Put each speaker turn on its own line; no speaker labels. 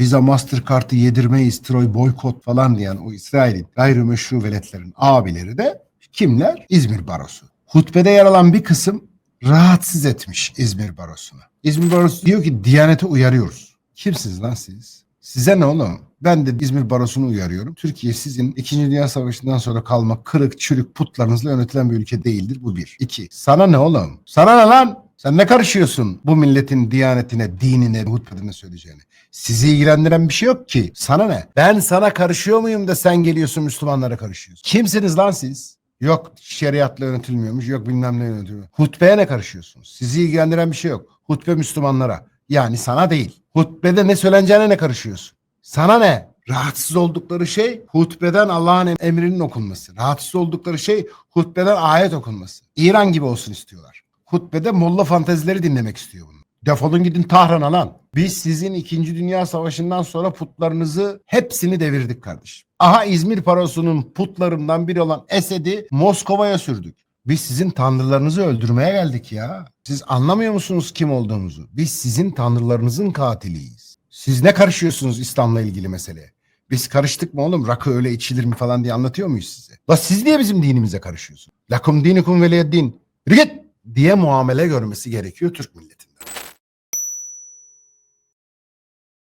Visa Mastercard'ı yedirmeyiz, Troy boykot falan diyen o İsrail'in gayrimeşru veletlerin abileri de kimler? İzmir Barosu. Hutbede yer alan bir kısım rahatsız etmiş İzmir Barosu'nu. İzmir Barosu diyor ki Diyanete uyarıyoruz. Kimsiniz lan siz? Size ne oğlum? Ben de İzmir Barosu'nu uyarıyorum. Türkiye sizin 2. Dünya Savaşı'ndan sonra kalma kırık çürük putlarınızla yönetilen bir ülke değildir. Bu bir. İki. Sana ne oğlum? Sana ne lan? Sen ne karışıyorsun bu milletin diyanetine, dinine, hutbedine söyleyeceğini? Sizi ilgilendiren bir şey yok ki. Sana ne? Ben sana karışıyor muyum da sen geliyorsun Müslümanlara karışıyorsun? Kimsiniz lan siz? Yok şeriatla yönetilmiyormuş, yok bilmem ne yönetiliyor. Hutbeye ne karışıyorsunuz? Sizi ilgilendiren bir şey yok. Hutbe Müslümanlara. Yani sana değil. Hutbede ne söyleneceğine ne karışıyorsun? Sana ne? Rahatsız oldukları şey hutbeden Allah'ın emrinin okunması. Rahatsız oldukları şey hutbeden ayet okunması. İran gibi olsun istiyorlar. Hutbede molla fantezileri dinlemek istiyor bunu. Defolun gidin Tahran'a lan. Biz sizin 2. Dünya Savaşı'ndan sonra putlarınızı hepsini devirdik kardeşim. Aha İzmir Parosu'nun putlarından biri olan Esed'i Moskova'ya sürdük. Biz sizin tanrılarınızı öldürmeye geldik ya. Siz anlamıyor musunuz kim olduğunuzu? Biz sizin tanrılarınızın katiliyiz. Siz ne karışıyorsunuz İslam'la ilgili meseleye? Biz karıştık mı oğlum? Rakı öyle içilir mi falan diye anlatıyor muyuz size? La siz niye bizim dinimize karışıyorsunuz? Lakum dinikum veliyeddin. Yürü git diye muamele görmesi gerekiyor Türk milleti.